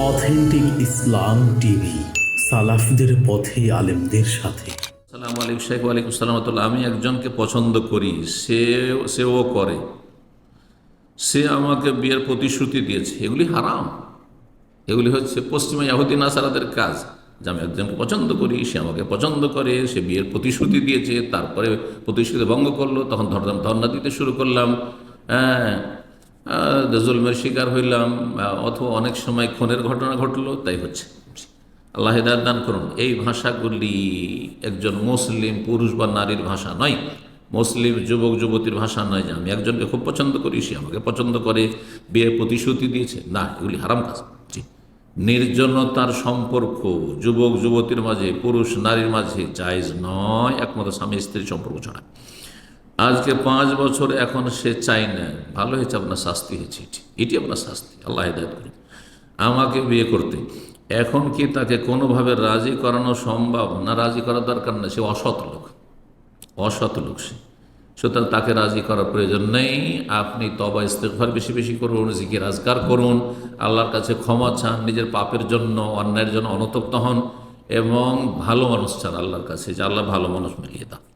Authentic ইসলাম TV, সালাফদের পথে আলেমদের সাথে। সালাম আলাইকুম শেখ ওয়ালাইকুম সালামতুল্লাহ আমি একজনকে পছন্দ করি, সে, সেও করে। সে আমাকে বিয়ের প্রতিশ্রুতি দিয়েছে। এগুলি হারাম। এগুলি হচ্ছে পশ্চিমা ইয়াহুদ্দিন নাসারাদের কাজ। যে আমি একজনকে পছন্দ করি, সে আমাকে পছন্দ করে, সে বিয়ের প্রতিশ্রুতি দিয়েছে, তারপরে প্রতিশ্রুতি ভঙ্গ করল, তখন ধরলাম ধর্ণা দিতে শুরু করলাম। হ্যাঁ জুলমের শিকার হইলাম অথবা অনেক সময় খুনের ঘটনা ঘটলো, তাই হচ্ছে। আল্লাহ হেদায়ত দান করুন। এই ভাষাগুলি একজন মুসলিম পুরুষ বা নারীর ভাষা নয়। মুসলিম যুবক, যুবতীর ভাষা নয় যে আমি একজনকে খুব পছন্দ করি, সে আমাকে পছন্দ করে, বিয়ের প্রতিশ্রুতি দিয়েছে। না, এগুলি হারাম কাজ। নির্জনতার সম্পর্ক যুবক, যুবতীর মাঝে, পুরুষ, নারীর মাঝে জায়জ নয়, একমাত্র স্বামী স্ত্রীর সম্পর্ক ছাড়া। আজকে পাঁচ বছর এখন সে চাই না। ভালো হয়েছে আপনার শাস্তি হয়েছে এটি। আপনার শাস্তি। আল্লাহ হেদায়ত করুন। আমাকে বিয়ে করতে। এখন কি তাকে কোনোভাবে রাজি করানো সম্ভব? না, রাজি করার দরকার না সে অসৎ লোক। অসৎ লোক সে। সুতরাং তাকে রাজি করার প্রয়োজন নেই। আপনি তবা ইস্তেকভার বেশি বেশি করুন জিকে রাজগার করুন। আল্লাহর কাছে ক্ষমা চান, নিজের পাপের জন্য, অন্যায়ের জন্য অনুতপ্ত হন এবং ভালো মানুষ চান আল্লাহর কাছে। যে আল্লাহ ভালো মানুষ মিলিয়ে দাও